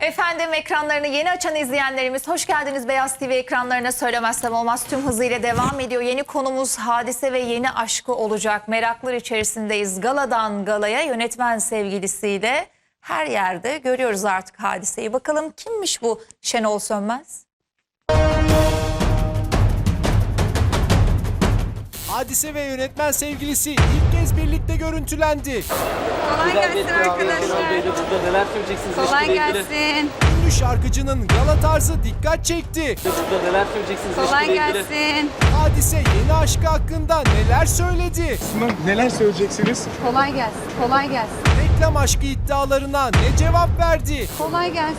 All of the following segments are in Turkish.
Efendim ekranlarını yeni açan izleyenlerimiz hoş geldiniz Beyaz TV ekranlarına söylemezsem olmaz tüm hızıyla devam ediyor. Yeni konumuz hadise ve yeni aşkı olacak. Meraklar içerisindeyiz. Galadan galaya yönetmen sevgilisiyle her yerde görüyoruz artık hadiseyi. Bakalım kimmiş bu Şenol Sönmez? Hadise ve yönetmen sevgilisi ilk kez birlikte görüntülendi. Kolay gelsin arkadaşlar. neler söyleyeceksiniz? Kolay gelsin. Ünlü şarkıcının gala tarzı dikkat çekti. Burada neler söyleyeceksiniz? Kolay gelsin. Hadise yeni aşkı hakkında neler söyledi? Sunum, neler söyleyeceksiniz? Kolay gelsin. Kolay gelsin. Reklam aşkı iddialarına ne cevap verdi? Kolay gelsin.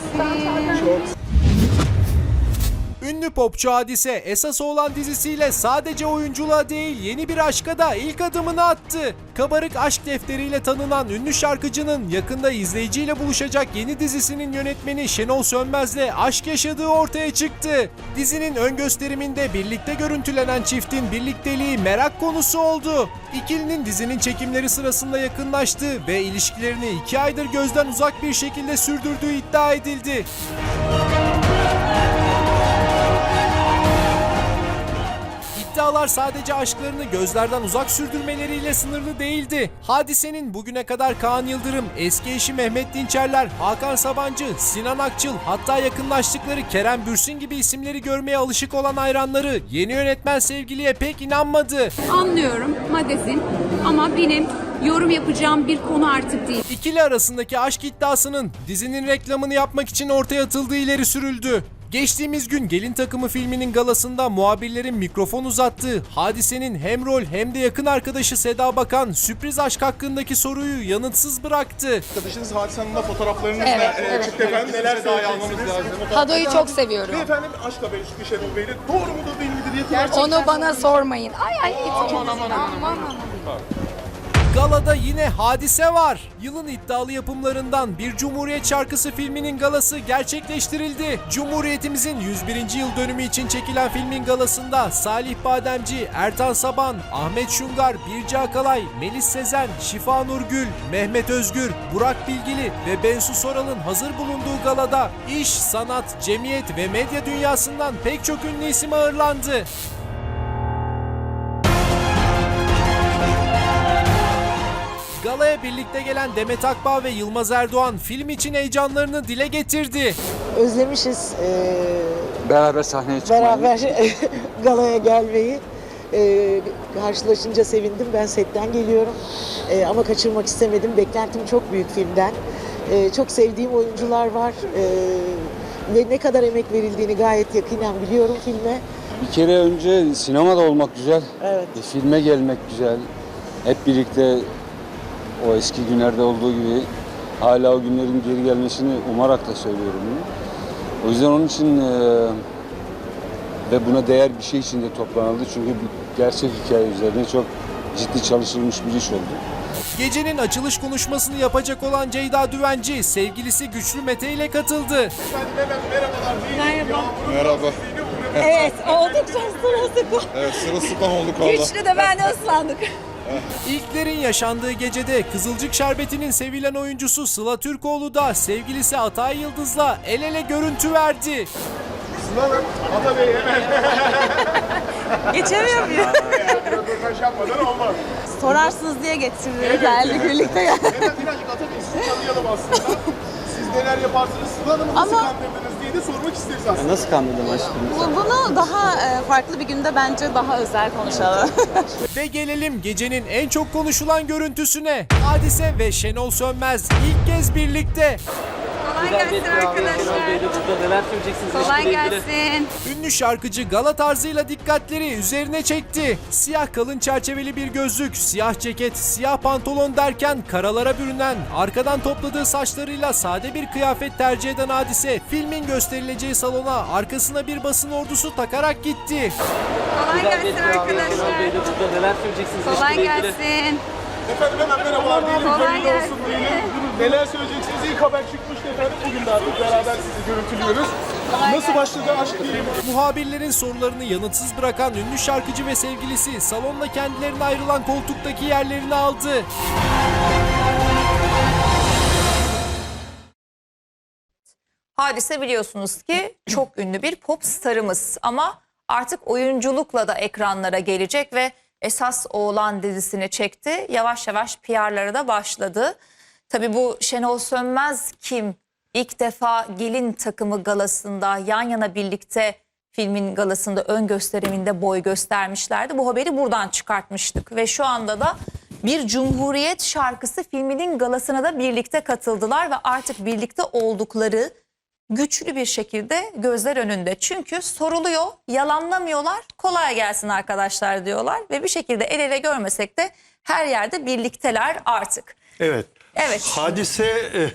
Ünlü popçu Hadise esas olan dizisiyle sadece oyunculuğa değil yeni bir aşka da ilk adımını attı. Kabarık aşk defteriyle tanınan ünlü şarkıcının yakında izleyiciyle buluşacak yeni dizisinin yönetmeni Şenol Sönmez'le aşk yaşadığı ortaya çıktı. Dizinin ön gösteriminde birlikte görüntülenen çiftin birlikteliği merak konusu oldu. İkilinin dizinin çekimleri sırasında yakınlaştığı ve ilişkilerini iki aydır gözden uzak bir şekilde sürdürdüğü iddia edildi. İddialar sadece aşklarını gözlerden uzak sürdürmeleriyle sınırlı değildi. Hadisenin bugüne kadar Kaan Yıldırım, eski eşi Mehmet Dinçerler, Hakan Sabancı, Sinan Akçıl hatta yakınlaştıkları Kerem Bürsin gibi isimleri görmeye alışık olan hayranları yeni yönetmen sevgiliye pek inanmadı. Anlıyorum magazin ama benim yorum yapacağım bir konu artık değil. İkili arasındaki aşk iddiasının dizinin reklamını yapmak için ortaya atıldığı ileri sürüldü. Geçtiğimiz gün Gelin Takımı filminin galasında muhabirlerin mikrofon uzattığı Hadise'nin hem rol hem de yakın arkadaşı Seda Bakan sürpriz aşk hakkındaki soruyu yanıtsız bıraktı. Arkadaşınız Hadise Hanım'la fotoğraflarınızla Evet, e, evet, çıktı efendim. Neler söyleyeceksiniz? Hado'yu çok seviyorum. Efendim aşk haberi çıktı Şenol Bey'le. Doğru mudur değil midir? Yakın Onu bana sormayın. Ay ay. Aman aman aman. aman. Galada yine hadise var. Yılın iddialı yapımlarından bir Cumhuriyet Şarkısı filminin galası gerçekleştirildi. Cumhuriyetimizin 101. yıl dönümü için çekilen filmin galasında Salih Bademci, Ertan Saban, Ahmet Şungar, Birce Akalay, Melis Sezen, Şifa Nurgül, Mehmet Özgür, Burak Bilgili ve Bensu Soral'ın hazır bulunduğu galada iş, sanat, cemiyet ve medya dünyasından pek çok ünlü isim ağırlandı. Galaya birlikte gelen Demet Akbağ ve Yılmaz Erdoğan film için heyecanlarını dile getirdi. özlemişiz eee, Beraber sahneye çıkmayı. beraber galaya gelmeyi. Eee, karşılaşınca sevindim. Ben setten geliyorum. Eee, ama kaçırmak istemedim. Beklentim çok büyük filmden. Eee, çok sevdiğim oyuncular var. Eee, ve ne kadar emek verildiğini gayet yakinen biliyorum filme. Bir kere önce sinemada olmak güzel. Evet. Bir filme gelmek güzel. Hep birlikte o eski günlerde olduğu gibi hala o günlerin geri gelmesini umarak da söylüyorum bunu. O yüzden onun için e, ve buna değer bir şey için de toplanıldı. Çünkü bir gerçek hikaye üzerine çok ciddi çalışılmış bir iş oldu. Gecenin açılış konuşmasını yapacak olan Ceyda Düvenci sevgilisi Güçlü Mete ile katıldı. Merhaba. Merhaba. Evet oldukça sırası. Evet sırılsıklam olduk valla. Güçlü de ben de ıslandık. İlklerin yaşandığı gecede Kızılcık Şerbeti'nin sevilen oyuncusu Sıla Türkoğlu da sevgilisi Atay Yıldız'la el ele görüntü verdi. Sıla Hanım, Ata Bey hemen. Geçemiyor muyum? Röportaj yapmadan olmaz. Sorarsınız diye getirdim. Geldik birlikte ya. Hemen birazcık Ata Bey sizi tanıyalım aslında. Neler yaparsınız? Sıla Hanım'ı nasıl Ama- kandırdınız diye de sormak isteriz aslında. Nasıl kandırdım aşkım? Bunu daha e, farklı bir günde bence daha özel konuşalım. Ve gelelim gecenin en çok konuşulan görüntüsüne. Hadise ve Şenol Sönmez ilk kez birlikte. Kolay Güzel gelsin arkadaşlar. burada neler söyleyeceksiniz? Kolay gelsin. Ünlü şarkıcı gala tarzıyla dikkatleri üzerine çekti. Siyah kalın çerçeveli bir gözlük, siyah ceket, siyah pantolon derken karalara bürünen, arkadan topladığı saçlarıyla sade bir kıyafet tercih eden hadise filmin gösterileceği salona arkasına bir basın ordusu takarak gitti. Kolay gelsin arkadaşlar. de burada neler söyleyeceksiniz? Kolay gelsin. Efendim hemen merhabalar diyelim. Kolay olsun gelsin. diyelim. Neler söyleyeceksiniz? İlk haber çıkmıştı efendim. Bugün de artık beraber sizi görüntülüyoruz. Nasıl başladı aşk diyelim? Muhabirlerin sorularını yanıtsız bırakan ünlü şarkıcı ve sevgilisi salonda kendilerine ayrılan koltuktaki yerlerini aldı. Hadise biliyorsunuz ki çok ünlü bir pop starımız ama artık oyunculukla da ekranlara gelecek ve esas oğlan dizisini çekti. Yavaş yavaş PR'lara da başladı. Tabii bu Şenol Sönmez kim? İlk defa gelin takımı galasında yan yana birlikte filmin galasında ön gösteriminde boy göstermişlerdi. Bu haberi buradan çıkartmıştık ve şu anda da bir Cumhuriyet şarkısı filminin galasına da birlikte katıldılar ve artık birlikte oldukları güçlü bir şekilde gözler önünde. Çünkü soruluyor, yalanlamıyorlar. Kolay gelsin arkadaşlar diyorlar ve bir şekilde el ele görmesek de her yerde birlikteler artık. Evet. Evet. Hadise e,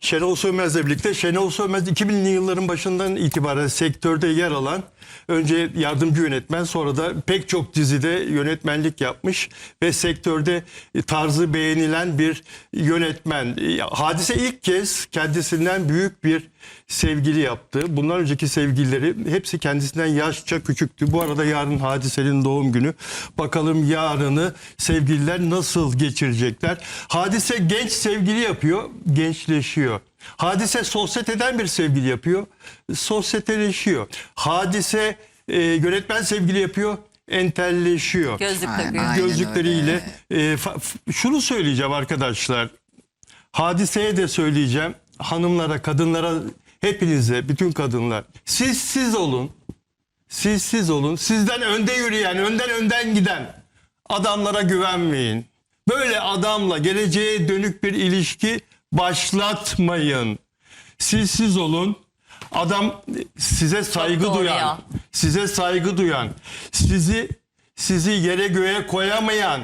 Şenol Sönmez'le birlikte. Şenol Sönmez 2000'li yılların başından itibaren sektörde yer alan önce yardımcı yönetmen sonra da pek çok dizide yönetmenlik yapmış ve sektörde tarzı beğenilen bir yönetmen. Hadise ilk kez kendisinden büyük bir sevgili yaptı. Bundan önceki sevgilileri hepsi kendisinden yaşça küçüktü. Bu arada yarın Hadise'nin doğum günü. Bakalım yarını sevgililer nasıl geçirecekler? Hadise genç sevgili yapıyor, gençleşiyor. Hadise sosyeteden bir sevgili yapıyor, sosyeteleşiyor. Hadise e, yönetmen sevgili yapıyor, entelleşiyor. Gözlük Aynen, takıyor. aynen Gözlükleriyle. E, fa- f- şunu söyleyeceğim arkadaşlar. Hadiseye de söyleyeceğim. Hanımlara, kadınlara, hepinize, bütün kadınlar. Siz siz olun. Siz siz olun. Sizden önde yürüyen, önden önden giden adamlara güvenmeyin. Böyle adamla geleceğe dönük bir ilişki başlatmayın. Siz siz olun. Adam size saygı duyan, ya. size saygı duyan, sizi sizi yere göğe koyamayan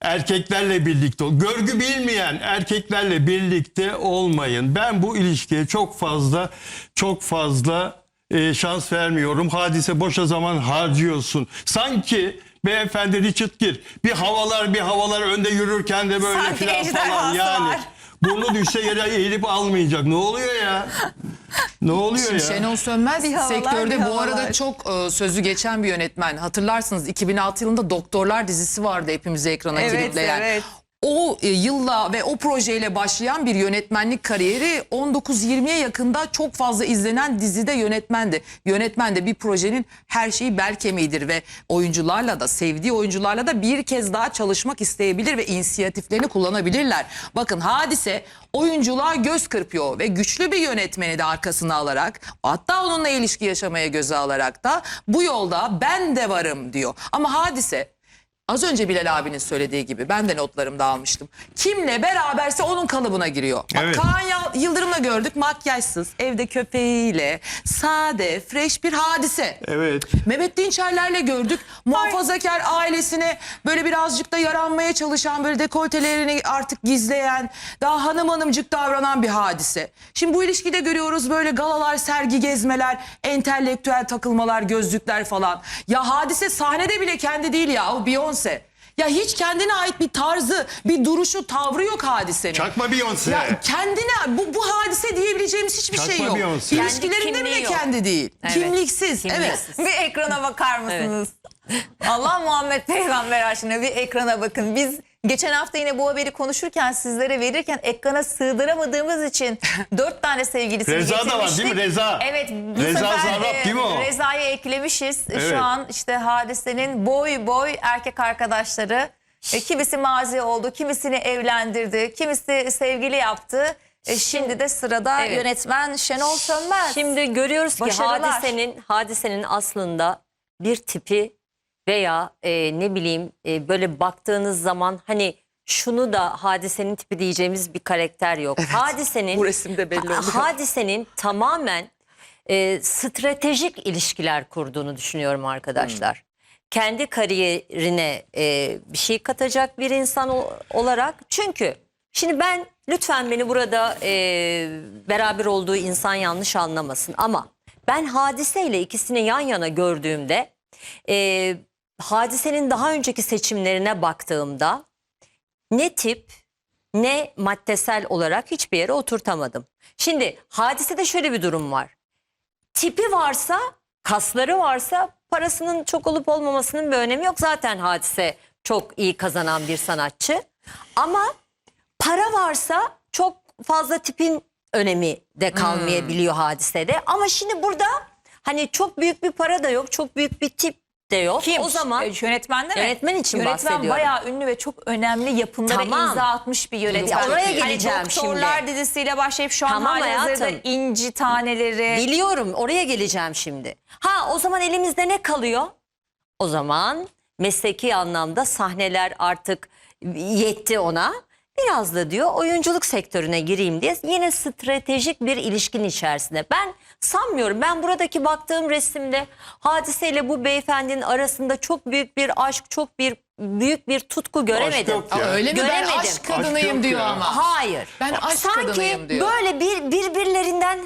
erkeklerle birlikte ol. Görgü bilmeyen erkeklerle birlikte olmayın. Ben bu ilişkiye çok fazla çok fazla e, şans vermiyorum. Hadise boşa zaman harcıyorsun. Sanki beyefendi Richard Gere bir havalar bir havalar önde yürürken de böyle Sanki filan falan ejderhası yani. var. Burnu düşse yere eğilip almayacak. Ne oluyor ya? Ne oluyor Şimdi ya? Şenol Sönmez Bir havalar, sektörde bir bu arada çok e, sözü geçen bir yönetmen. Hatırlarsınız 2006 yılında Doktorlar dizisi vardı hepimizi ekrana Evet, kilitleyen. evet. O e, yılla ve o projeyle başlayan bir yönetmenlik kariyeri 19-20'ye yakında çok fazla izlenen dizide yönetmendi. Yönetmen de bir projenin her şeyi bel kemiğidir ve oyuncularla da sevdiği oyuncularla da bir kez daha çalışmak isteyebilir ve inisiyatiflerini kullanabilirler. Bakın hadise oyunculuğa göz kırpıyor ve güçlü bir yönetmeni de arkasına alarak hatta onunla ilişki yaşamaya göze alarak da bu yolda ben de varım diyor. Ama hadise Az önce Bilal abinin söylediği gibi ben de notlarımda almıştım. Kimle beraberse onun kalıbına giriyor. Bak Evet. Kaan Yıldırım'la gördük makyajsız, evde köpeğiyle, sade, fresh bir hadise. Evet. Mehmet Dinçerler'le gördük. Muhafazakar ailesine böyle birazcık da yaranmaya çalışan, böyle dekoltelerini artık gizleyen, daha hanım hanımcık davranan bir hadise. Şimdi bu ilişkide görüyoruz böyle galalar, sergi gezmeler, entelektüel takılmalar, gözlükler falan. Ya hadise sahnede bile kendi değil ya, o Beyoncé. Ya hiç kendine ait bir tarzı, bir duruşu, tavrı yok hadisenin. Çakma Beyoncé. Ya kendine bu, bu hadise diyebileceğimiz hiçbir Çakma şey yok. Beyoncé. İlişkilerinde Kendi bile kimliği yok. kendi değil. Evet. Kimliksiz. Evet. Kimliksiz. Bir ekrana bakar mısınız? Allah Muhammed Peygamber aşkına bir ekrana bakın. Biz geçen hafta yine bu haberi konuşurken sizlere verirken ekrana sığdıramadığımız için dört tane sevgilisini Reza da var değil mi? Reza. Evet. Bu Reza sefer Zarrab e, değil mi o? Reza'yı eklemişiz. Evet. Şu an işte hadisenin boy boy erkek arkadaşları. E, kimisi mazi oldu, kimisini evlendirdi, kimisi sevgili yaptı. E, şimdi de sırada Evet. yönetmen Şenol Sönmez. Şimdi görüyoruz ki Başarılar. hadisenin hadisenin aslında bir tipi veya e, ne bileyim e, böyle baktığınız zaman hani şunu da hadisenin tipi diyeceğimiz bir karakter yok. hadisenin bu resimde belli oluyor. Hadisenin tamamen e, stratejik ilişkiler kurduğunu düşünüyorum arkadaşlar. Kendi kariyerine e, bir şey katacak bir insan o- olarak. Çünkü şimdi ben lütfen beni burada e, beraber olduğu insan yanlış anlamasın ama ben hadiseyle ikisini yan yana gördüğümde e, hadisenin daha önceki seçimlerine baktığımda ne tip ne maddesel olarak hiçbir yere oturtamadım. Şimdi hadisede şöyle bir durum var. Tipi varsa, kasları varsa parasının çok olup olmamasının bir önemi yok. Zaten hadise çok iyi kazanan bir sanatçı. Ama para varsa çok fazla tipin önemi de kalmayabiliyor hadisede. Ama şimdi burada hani çok büyük bir para da yok, çok büyük bir tip de yok. Kim? O zaman E, yönetmenden mi? Yönetmen için Yönetmen bahsediyorum. bayağı ünlü ve çok önemli yapımlara Tamam. imza atmış bir yönetmen. Ya oraya Hani geleceğim Doktorlar şimdi. dizisiyle başlayıp şu an Tamam halihazırda inci taneleri. Biliyorum oraya geleceğim şimdi. Ha o zaman elimizde ne kalıyor? O zaman mesleki anlamda sahneler artık yetti ona. Biraz da diyor oyunculuk sektörüne gireyim diye yine stratejik bir ilişkin içerisinde. Ben sanmıyorum ben buradaki baktığım resimde hadiseyle bu beyefendinin arasında çok büyük bir aşk, çok bir büyük bir tutku göremedim. yok ya. öyle mi? Ben Göremedim. aşk kadınıyım Aşk yok diyor ya. ama. Hayır. Ben aşk Sanki kadınıyım diyor. böyle bir birbirlerinden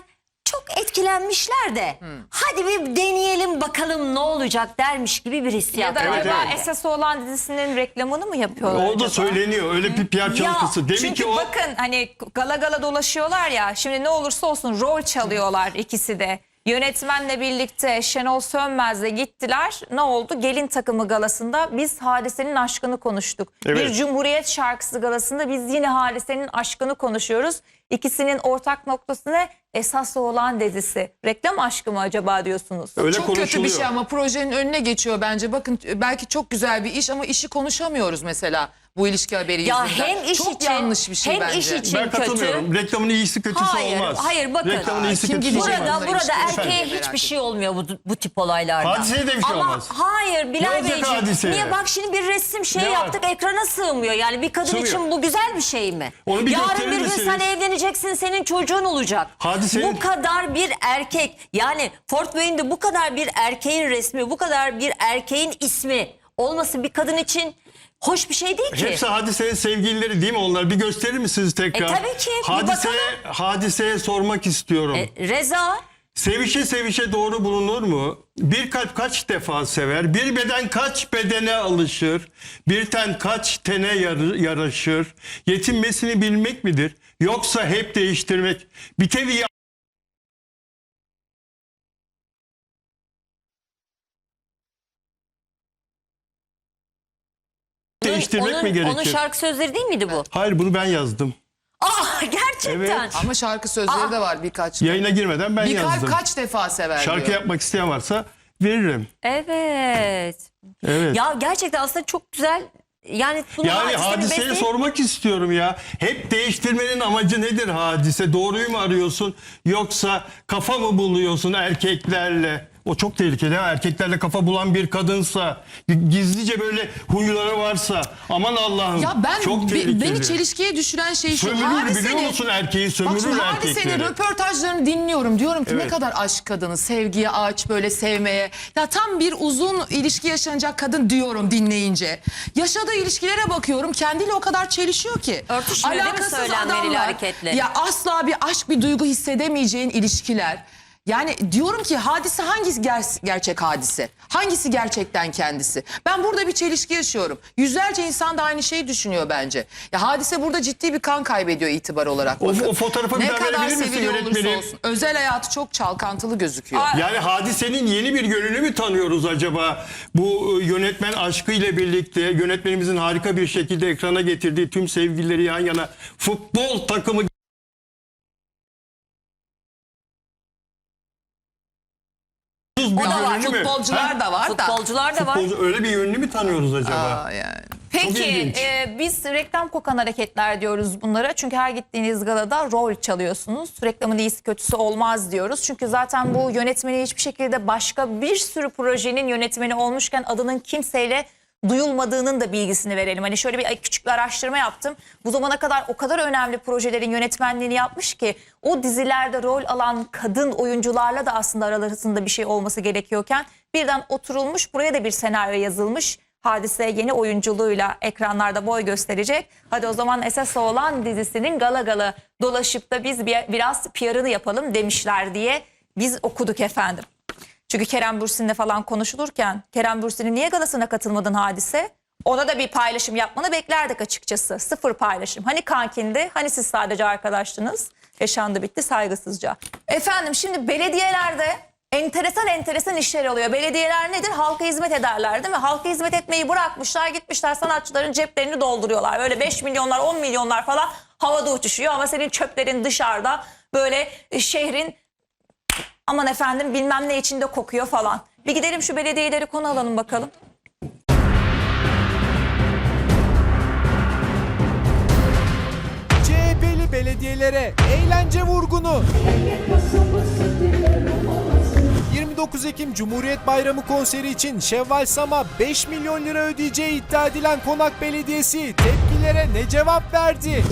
çok etkilenmişler de hadi bir deneyelim bakalım ne olacak dermiş gibi bir hissiyat. Ya da var Evet, acaba evet. esas olan dizisinin reklamını mı yapıyorlar O da söyleniyor. Öyle bir PR çalışması. Demin Çünkü ki o bakın hani gala gala dolaşıyorlar ya şimdi ne olursa olsun rol çalıyorlar ikisi de. Yönetmenle birlikte Şenol Sönmez'le gittiler. Ne oldu? Gelin takımı galasında biz hadisenin aşkını konuştuk. Evet. Bir Cumhuriyet şarkısı galasında biz yine hadisenin aşkını konuşuyoruz. İkisinin ortak noktası ne? Esas olan dizisi. Reklam aşkı mı acaba diyorsunuz? öyle çok kötü bir şey ama projenin önüne geçiyor bence. Bakın belki çok güzel bir iş ama işi konuşamıyoruz mesela bu ilişki haberi Ya yüzünden. hem iş çok için, yanlış bir şey hem bence. iş için Ben katılıyorum. Reklamın iyisi kötüsü Hayır, olmaz. hayır, bakın. Reklamın Aa, iyisi kötüsü olmaz. Burada Olmaz. burada İşte erkeğe hiçbir şey olmuyor bu, bu tip olaylarda. Hadiseye de bir şey Ama olmaz. hayır Bilal Beyciğim. Niye bak şimdi bir resim şey Ne var? yaptık ekrana sığmıyor. Yani bir kadın Sığmıyor. için bu güzel bir şey mi? Onu bir Yarın bir gün misiniz? sen evleneceksin senin çocuğun olacak. Hadisenin- Bu kadar bir erkek yani Fort Wayne'de bu kadar bir erkeğin resmi bu kadar bir erkeğin ismi olması bir kadın için hoş bir şey değil ki. Hepsi hadisenin sevgilileri değil mi onlar? Bir gösterir misiniz tekrar? E, tabii ki, bir hadiseye sormak istiyorum. E, Reza Sevişe sevişe doğru bulunur mu? Bir kalp kaç defa sever? Bir beden kaç bedene alışır? Bir ten kaç tene yar- yaraşır? Yetinmesini bilmek midir? Yoksa hep değiştirmek? Bir tevi değiştirmek onun, mi gerekir? onun şarkı sözleri değil miydi bu? Hayır bunu ben yazdım. Ah gerçekten. Evet. Ama şarkı sözleri de var birkaç. Yayına girmeden ben bir kalp yazdım. kaç defa sever Şarkı diyor. yapmak isteyen varsa veririm. Evet. Evet. Ya gerçekten aslında çok güzel. Yani bunu Yani hadiseye besleyip- sormak istiyorum ya. Hep değiştirmenin amacı nedir hadise? Doğruyu mu arıyorsun yoksa kafa mı buluyorsun erkeklerle? O çok tehlikeli. ha. Erkeklerle kafa bulan bir kadınsa, gizlice böyle huyları varsa aman Allah'ım Ya ben çok tehlikeli. beni çelişkiye düşüren şey şu. Sömürür biliyor hadisenin- musun erkeği Bak sömürür hadisenin erkekleri. röportajlarını dinliyorum. Diyorum ki ne Evet. kadar aşk kadını, sevgiye aç, böyle sevmeye. Ya tam bir uzun ilişki yaşanacak kadın diyorum dinleyince. Yaşadığı ilişkilere bakıyorum. Kendiyle o kadar çelişiyor ki. Örtüşmüyor değil mi Alakasız söylemleriyle, adamlar. hareketleri? Ya asla bir aşk, bir duygu hissedemeyeceğin ilişkiler. Yani diyorum ki hadise hangisi ger- gerçek hadise? Hangisi gerçekten kendisi? Ben burada bir çelişki yaşıyorum. Yüzlerce insan da aynı şeyi düşünüyor bence. Ya hadise burada ciddi bir kan kaybediyor itibar olarak. O- Bakın, o fotoğrafı bir ne daha kadar verebilir misin yönetmenim? olsun. Özel hayatı çok çalkantılı gözüküyor. Yani hadisenin yeni bir yönünü mü tanıyoruz acaba? Bu e, yönetmen aşkıyla birlikte yönetmenimizin harika bir şekilde ekrana getirdiği tüm sevgilileri yan yana futbol takımı O da var. yönünü mü? Futbolcular Ha? da var da. Futbolcular da var. Futbolcu öyle bir yönünü mü tanıyoruz acaba? Aa, yani. Peki ilginç. e, biz reklam kokan hareketler diyoruz bunlara. Çünkü her gittiğiniz galada rol çalıyorsunuz. Reklamın iyisi kötüsü olmaz diyoruz. Çünkü zaten bu yönetmeni hiçbir şekilde başka bir sürü projenin yönetmeni olmuşken adının kimseyle duyulmadığının da bilgisini verelim. Hani şöyle bir küçük bir araştırma yaptım. Bu zamana kadar o kadar önemli projelerin yönetmenliğini yapmış ki o dizilerde rol alan kadın oyuncularla da aslında aralarında bir şey olması gerekiyorken birden oturulmuş buraya da bir senaryo yazılmış. Hadise yeni oyunculuğuyla ekranlarda boy gösterecek. Hadi o zaman esas olan dizisinin gala gala dolaşıp da biz bir, biraz PR'ını yapalım demişler diye biz okuduk efendim. Çünkü Kerem Bürsin'le falan konuşulurken Kerem Bürsin'in niye galasına katılmadın hadise? Ona da bir paylaşım yapmanı beklerdik açıkçası. Sıfır paylaşım. Hani kankindi, hani siz sadece arkadaştınız. Yaşandı bitti saygısızca. Efendim şimdi belediyelerde enteresan enteresan işler oluyor. Belediyeler nedir? Halka hizmet ederler değil mi? Halka hizmet etmeyi bırakmışlar gitmişler sanatçıların ceplerini dolduruyorlar. Böyle 5 milyonlar 10 milyonlar falan havada uçuşuyor ama senin çöplerin dışarıda böyle şehrin aman efendim bilmem ne içinde kokuyor falan. Bir gidelim şu belediyeleri konu alalım bakalım. CHP'li belediyelere eğlence vurgunu. 29 Ekim Cumhuriyet Bayramı konseri için Şevval Sam'a 5 milyon lira ödeyeceği iddia edilen Konak Belediyesi tepkilere ne cevap verdi?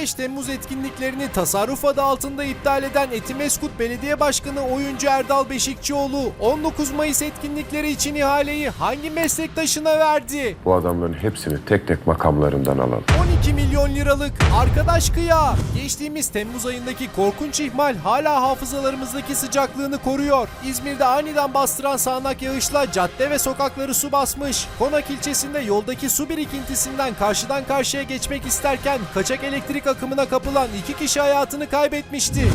15 Temmuz etkinliklerini tasarruf adı altında iptal eden Etimeskut Belediye Başkanı oyuncu Erdal Beşikçioğlu 19 Mayıs etkinlikleri için ihaleyi hangi meslektaşına verdi? Bu adamların hepsini tek tek makamlarından alalım. 12 milyon liralık arkadaş kıya. Geçtiğimiz Temmuz ayındaki korkunç ihmal hala hafızalarımızdaki sıcaklığını koruyor. İzmir'de aniden bastıran sağanak yağışla cadde ve sokakları su basmış. Konak ilçesinde yoldaki su birikintisinden karşıdan karşıya geçmek isterken kaçak elektrik akımına kapılan iki kişi hayatını kaybetmişti.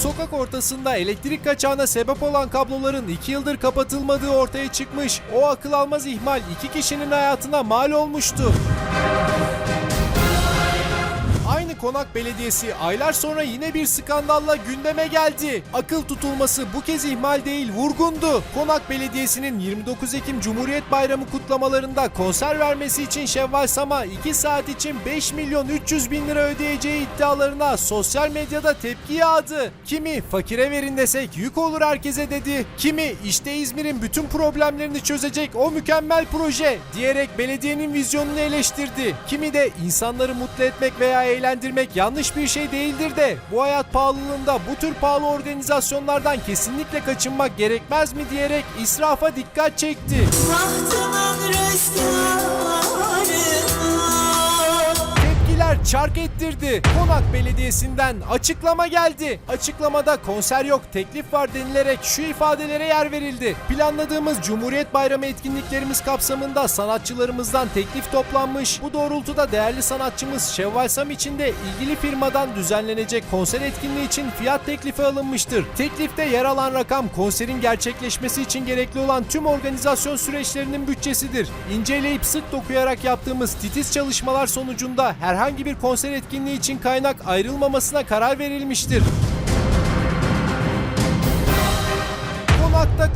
Sokak ortasında elektrik kaçağına sebep olan kabloların 2 yıldır kapatılmadığı ortaya çıkmış. O akıl almaz ihmal iki kişinin hayatına mal olmuştu. Konak Belediyesi aylar sonra yine bir skandalla gündeme geldi. Akıl tutulması bu kez ihmal değil vurgundu. Konak Belediyesi'nin 29 Ekim Cumhuriyet Bayramı kutlamalarında konser vermesi için Şevval Sam'a 2 saat için 5 milyon 300 bin lira ödeyeceği iddialarına sosyal medyada tepki yağdı. Kimi fakire verin desek yük olur herkese dedi. Kimi işte İzmir'in bütün problemlerini çözecek o mükemmel proje diyerek belediyenin vizyonunu eleştirdi. Kimi de insanları mutlu etmek veya eğlendirmek yanlış bir şey değildir de bu hayat pahalılığında bu tür pahalı organizasyonlardan kesinlikle kaçınmak gerekmez mi diyerek israfa dikkat çekti. Tepkiler çark ettirdi. Konak Belediyesi'nden açıklama geldi. Açıklamada konser yok teklif var denilerek şu ifadelere yer verildi. Planladığımız Cumhuriyet Bayramı etkinliklerimiz kapsamında sanatçılarımızdan teklif toplanmış. Bu doğrultuda değerli sanatçımız Şevval Sam için de ilgili firmadan düzenlenecek konser etkinliği için fiyat teklifi alınmıştır. Teklifte yer alan rakam konserin gerçekleşmesi için gerekli olan tüm organizasyon süreçlerinin bütçesidir. İnceleyip sık dokuyarak yaptığımız titiz çalışmalar sonucunda herhangi bir konser etkinliği için kaynak ayrılmamasına karar verilmiştir.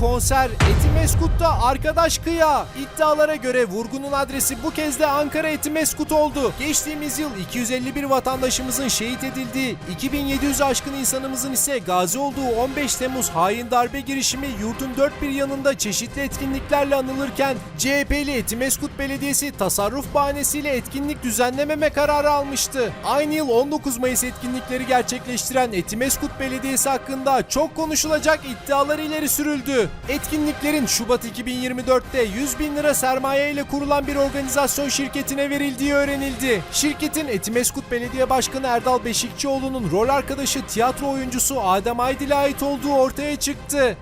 Konser, Etimeskut'ta arkadaş kıya. İddialara göre vurgunun adresi bu kez de Ankara Etimeskut oldu. Geçtiğimiz yıl 251 vatandaşımızın şehit edildiği, 2700 aşkın insanımızın ise gazi olduğu 15 Temmuz hain darbe girişimi yurdun dört bir yanında çeşitli etkinliklerle anılırken CHP'li Etimeskut Belediyesi tasarruf bahanesiyle etkinlik düzenlememe kararı almıştı. Aynı yıl 19 Mayıs etkinlikleri gerçekleştiren Etimeskut Belediyesi hakkında çok konuşulacak iddialar ileri sürüldü. Etkinliklerin Şubat 2024'te 100 bin lira sermaye ile kurulan bir organizasyon şirketine verildiği öğrenildi. Şirketin Etimeskut Belediye Başkanı Erdal Beşikçioğlu'nun rol arkadaşı tiyatro oyuncusu Adem Aydil'e ait olduğu ortaya çıktı.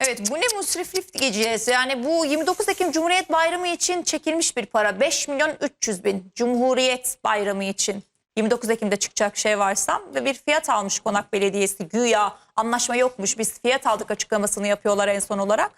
Evet bu ne musriflik diyeceğiz. Yani bu 29 Ekim Cumhuriyet Bayramı için çekilmiş bir para. 5 milyon 300 bin Cumhuriyet Bayramı için. 29 Ekim'de çıkacak şey varsam ve bir fiyat almış Konak Belediyesi güya anlaşma yokmuş biz fiyat aldık açıklamasını yapıyorlar en son olarak.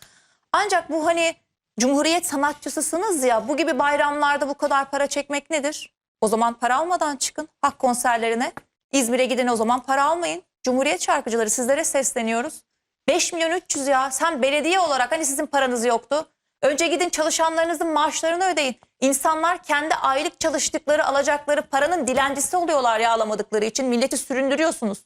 Ancak bu hani Cumhuriyet sanatçısısınız ya bu gibi bayramlarda bu kadar para çekmek nedir? O zaman para almadan çıkın halk konserlerine. İzmir'e gidin o zaman para almayın. Cumhuriyet şarkıcıları sizlere sesleniyoruz. 5 milyon 300 ya sen belediye olarak hani sizin paranız yoktu. Önce gidin çalışanlarınızın maaşlarını ödeyin. İnsanlar kendi aylık çalıştıkları alacakları paranın dilencisi oluyorlar ya alamadıkları için. Milleti süründürüyorsunuz.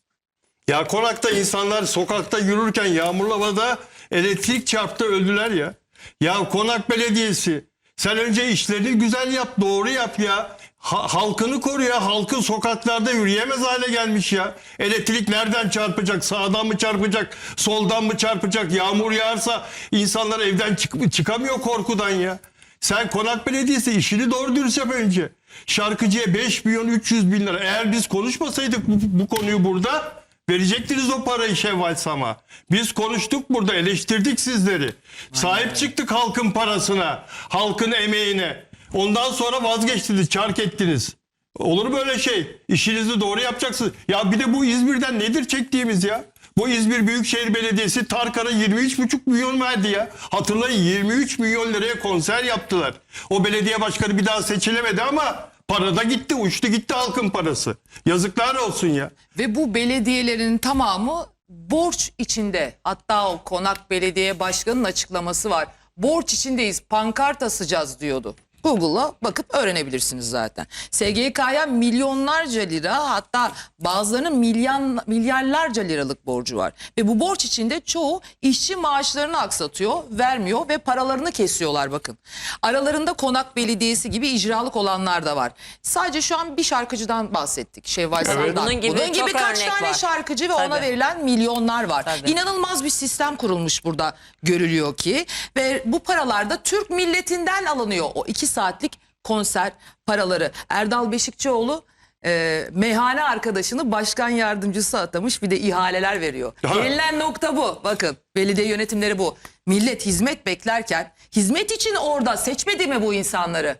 Ya konakta insanlar sokakta yürürken yağmurlu havada elektrik çarptı öldüler ya. Ya konak belediyesi sen önce işlerini güzel yap doğru yap ya. Ha- halkını koru ya. Halkın sokaklarda yürüyemez hale gelmiş ya. Elektrik nereden çarpacak? Sağdan mı çarpacak? Soldan mı çarpacak? Yağmur yağarsa insanlar evden çık- çıkamıyor korkudan ya. Sen konak belediyesi işini doğru dürüst yap önce. Şarkıcıya 5 milyon 300 bin lira. Eğer biz konuşmasaydık bu, bu konuyu burada verecektiniz o parayı Şevval Sam'a. Biz konuştuk burada eleştirdik sizleri. Sahip çıktık halkın parasına, halkın emeğine. Ondan sonra vazgeçtiniz, çark ettiniz. Olur böyle şey. İşinizi doğru yapacaksınız. Ya bir de bu İzmir'den nedir çektiğimiz ya? Bu İzmir Büyükşehir Belediyesi Tarkan'a 23,5 milyon verdi ya. Hatırlayın 23 milyon liraya konser yaptılar. O belediye başkanı bir daha seçilemedi ama para da gitti uçtu gitti halkın parası. Yazıklar olsun ya. Ve bu belediyelerin tamamı borç içinde. Hatta o Konak Belediye Başkanı'nın açıklaması var. Borç içindeyiz, pankart asacağız diyordu. Google'a bakıp öğrenebilirsiniz zaten. SGK'ya milyonlarca lira hatta bazılarının milyon, milyarlarca liralık borcu var. Ve bu borç içinde çoğu işçi maaşlarını aksatıyor, vermiyor ve paralarını kesiyorlar bakın. Aralarında Konak Belediyesi gibi icralık olanlar da var. Sadece şu an bir şarkıcıdan bahsettik. Şevval Sarı'dan. Bunun gibi çok kaç örnek tane var. şarkıcı ve ona Tabii. verilen milyonlar var. Tabii. İnanılmaz bir sistem kurulmuş burada görülüyor ki ve bu paralar da Türk milletinden alınıyor. O iki saatlik konser paraları. Erdal Beşikçioğlu e, meyhane arkadaşını başkan yardımcısı atamış bir de ihaleler veriyor. Gelinen nokta bu. Bakın belediye yönetimleri bu. Millet hizmet beklerken hizmet için orada seçmedi mi bu insanları?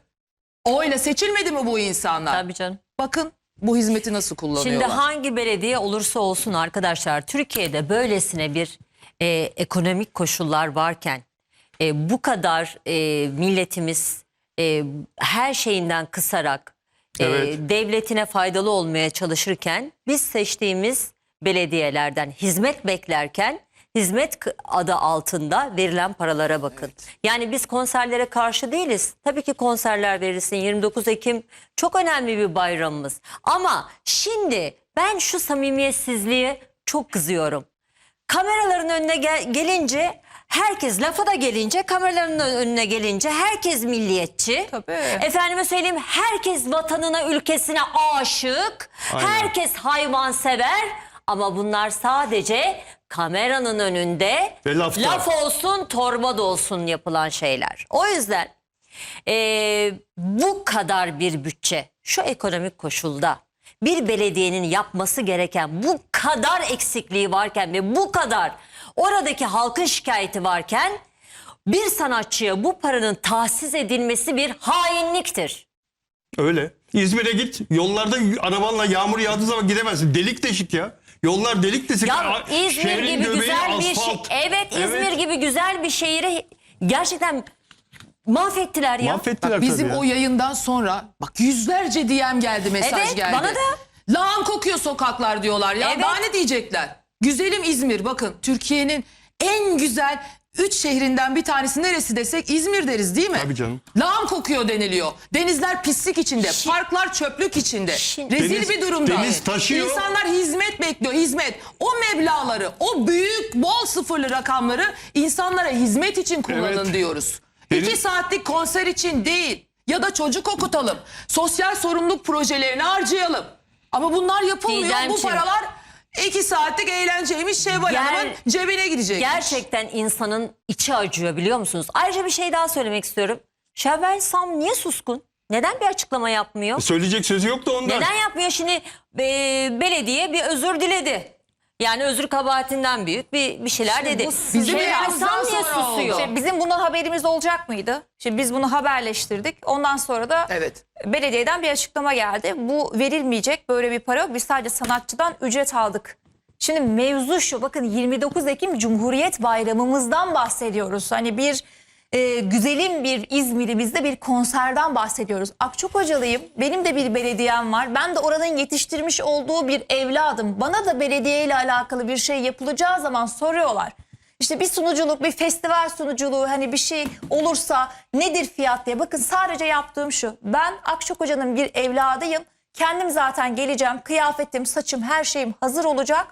Oyla seçilmedi mi bu insanlar? Tabii canım. Bakın bu hizmeti nasıl kullanıyorlar. Şimdi hangi belediye olursa olsun arkadaşlar Türkiye'de böylesine bir e, ekonomik koşullar varken e, bu kadar e, milletimiz e, her şeyinden kısarak e, Evet. devletine faydalı olmaya çalışırken biz seçtiğimiz belediyelerden hizmet beklerken hizmet adı altında verilen paralara bakın. Yani biz konserlere karşı değiliz. Tabii ki konserler verilsin. 29 Ekim çok önemli bir bayramımız. Ama şimdi ben şu samimiyetsizliğe çok kızıyorum. Kameraların önüne gel- gelince herkes lafa da gelince kameraların önüne gelince herkes milliyetçi. Tabii. Efendime söyleyeyim herkes vatanına ülkesine aşık. Aynen. Herkes hayvansever ama bunlar sadece kameranın önünde Ve lafta. laf olsun torba da olsun yapılan şeyler. O yüzden eee, bu kadar bir bütçe şu ekonomik koşulda bir belediyenin yapması gereken bu kadar eksikliği varken ve bu kadar oradaki halkın şikayeti varken bir sanatçıya bu paranın tahsis edilmesi bir hainliktir. Öyle. İzmir'e git. Yollarda arabanla yağmur yağdığı zaman gidemezsin. Delik deşik ya. Yollar delik deşik. Ya İzmir şehrin gibi göbeği güzel bir şey. Evet İzmir Evet. gibi güzel bir şehri gerçekten mahvettiler ya. Mahvettiler Bizim tabii ya. o yayından sonra bak yüzlerce DM geldi mesaj Evet, geldi. bana da. Lağım kokuyor sokaklar diyorlar ya. Evet. Daha ne diyecekler? Güzelim İzmir bakın Türkiye'nin en güzel üç şehrinden bir tanesi neresi desek İzmir deriz değil mi? Tabii canım. Lağım kokuyor deniliyor. Denizler pislik içinde, Şi- parklar çöplük içinde. Şi- Rezil Deniz- bir durumda. deniz taşıyor. İnsanlar hizmet bekliyor, hizmet. O meblağları, o büyük bol sıfırlı rakamları insanlara hizmet için kullanın Evet. diyoruz. Deniz- İki saatlik konser için değil. Ya da çocuk okutalım. Sosyal sorumluluk projelerini harcayalım. Ama bunlar yapılmıyor. Bu Didemciğim. paralar iki saatlik eğlenceymiş Şevval Ger- Hanım'ın cebine gidecek. Gerçekten insanın içi acıyor biliyor musunuz? Ayrıca bir şey daha söylemek istiyorum. Şevval Sam niye suskun? Neden bir açıklama yapmıyor? Söyleyecek sözü yok da ondan. Neden yapmıyor? Şimdi e, belediye bir özür diledi. Yani özür kabahatinden büyük bir, bir şeyler dedi. bizim yayınımızdan Sam niye sonra oldu. susuyor? İşte bizim bundan haberimiz olacak mıydı? Şimdi biz bunu haberleştirdik. Ondan sonra da Evet. belediyeden bir açıklama geldi. Bu verilmeyecek böyle bir para yok. Biz sadece sanatçıdan ücret aldık. Şimdi mevzu şu bakın 29 Ekim Cumhuriyet Bayramımızdan bahsediyoruz. Hani bir e, güzelim bir İzmir'imizde bir konserden bahsediyoruz. Akçakocalıyım. Benim de bir belediyem var. Ben de oranın yetiştirmiş olduğu bir evladım. Bana da belediye ile alakalı bir şey yapılacağı zaman soruyorlar. İşte bir sunuculuk, bir festival sunuculuğu hani bir şey olursa nedir fiyat diye. Bakın sadece yaptığım şu. Ben Akçakoca'nın bir evladıyım. Kendim zaten geleceğim. Kıyafetim, saçım, her şeyim hazır olacak.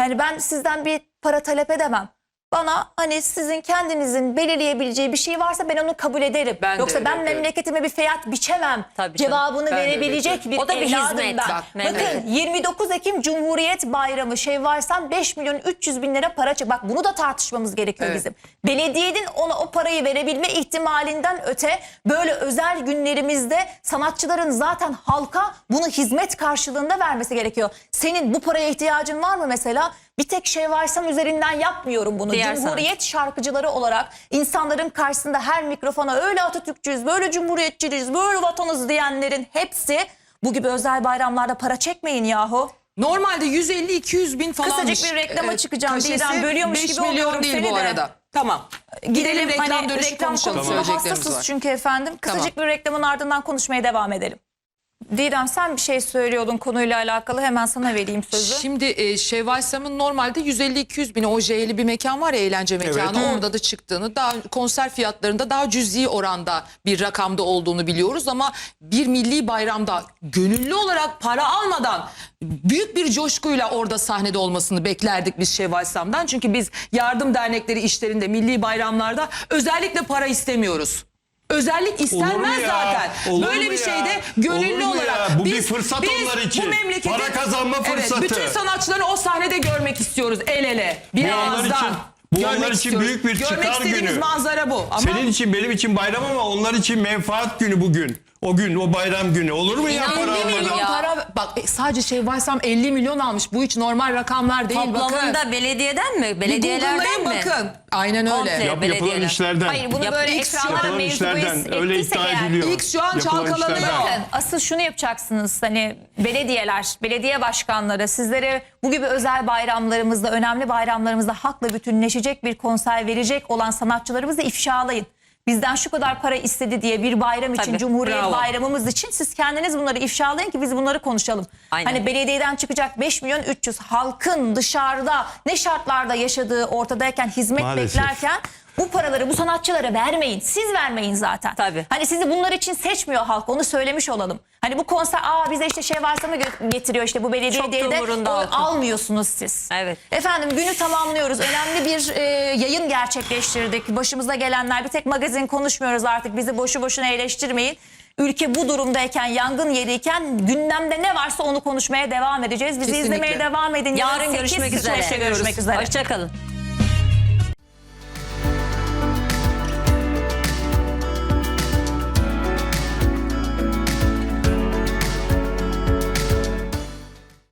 Yani ben sizden bir para talep edemem. Bana hani sizin kendinizin belirleyebileceği bir şey varsa ben onu kabul ederim. Ben de Yoksa öyle ben yapıyorum. memleketime bir fiyat biçemem. Tabii canım. Cevabını Ben de öyle verebilecek bir O da bir evladım hizmet. ben. Bak, Bakın evet. 29 Ekim Cumhuriyet Bayramı Şevval Sam 5 milyon 300 bin lira para çık. Bak bunu da tartışmamız gerekiyor Evet. bizim. Belediyenin ona o parayı verebilme ihtimalinden öte böyle özel günlerimizde sanatçıların zaten halka bunu hizmet karşılığında vermesi gerekiyor. Senin bu paraya ihtiyacın var mı mesela? Bir tek Şevval Sam üzerinden yapmıyorum bunu. Cumhuriyet şarkıcıları olarak insanların karşısında her mikrofona öyle Atatürkçüyüz, böyle cumhuriyetçiyiz, böyle vatanız diyenlerin hepsi bu gibi özel bayramlarda para çekmeyin yahu. Normalde 150-200 bin falanmış. Kısacık bir reklama Ee, çıkacağım. kaşesi Didem, bölüyormuş 5 gibi milyon oluyorum değil seni bu de. arada. Tamam. Gidelim reklam hani dönüşü reklam konuşalım. konusunda Söyleyeceklerimiz hassasız var. çünkü efendim. Kısacık bir reklamın ardından konuşmaya devam edelim. Didem sen bir şey söylüyordun konuyla alakalı hemen sana vereyim sözü. Şimdi e, Şevval Sam'ın normalde 150-200 bin OJ'li bir mekan var ya eğlence mekanı. Orada da çıktığını daha konser fiyatlarında daha cüzi oranda bir rakamda olduğunu biliyoruz. Ama bir milli bayramda gönüllü olarak para almadan büyük bir coşkuyla orada sahnede olmasını beklerdik biz Şevval Sam'dan. Çünkü biz yardım dernekleri işlerinde milli bayramlarda özellikle para istemiyoruz. Özellik istenmez ya? zaten. Böyle bir ya? şeyde gönüllü ya? olarak. Bu bir fırsat onlar için. Bu memleketi, Para kazanma fırsatı. Evet, bütün sanatçıları o sahnede görmek istiyoruz el ele. Bir Bu ağızdan. için- bu Görmek onlar için istiyoruz. büyük bir Görmek çıkar istediğimiz günü. manzara bu. Ama Senin için benim için bayram ama onlar için menfaat günü bugün. O gün o bayram günü. Olur mu ya para 50 milyon almadan? para bak e, sadece Şevval Sam 50 milyon almış. Bu hiç normal rakamlar değil bakın. Toplamında belediyeden mi? Bir Belediyelerden Google'layın mi? bakın. Aynen Komple. öyle. Yap, yapılan belediyeler. işlerden. Hayır bunu Yap- böyle X ekranlara yapılan mevzu işlerden bahis öyle ettiysek iddia eğer- ediliyor. X şu an Yapılan çalkalanıyor. işlerden. Bakın asıl şunu yapacaksınız hani belediyeler, belediye başkanları sizlere bu gibi özel bayramlarımızda, önemli bayramlarımızda hakla bütünleşecek bir konser verecek olan sanatçılarımızı ifşalayın. Bizden şu kadar para istedi diye bir bayram için, Tabii, Cumhuriyet bravo. bayramımız için siz kendiniz bunları ifşalayın ki biz bunları konuşalım. Aynen. Hani belediyeden çıkacak 5 milyon 300 halkın dışarıda ne şartlarda yaşadığı ortadayken hizmet Maalesef. beklerken bu paraları bu sanatçılara vermeyin. Siz vermeyin zaten. Tabii. Hani sizi bunlar için seçmiyor halk onu söylemiş olalım. Hani bu konser aa bize işte şey varsa mı getiriyor işte bu belediye Çok de umurunda o- halkın. almıyorsunuz siz. Evet. Efendim günü tamamlıyoruz. Önemli bir e, yayın gerçekleştirdik. Başımıza gelenler bir tek magazin konuşmuyoruz artık bizi boşu boşuna eleştirmeyin. Ülke bu durumdayken yangın yeriyken gündemde ne varsa onu konuşmaya devam edeceğiz. Bizi Kesinlikle. izlemeye devam edin. Yarın sekiz görüşmek üzere. Görüşmek üzere. Hoşçakalın.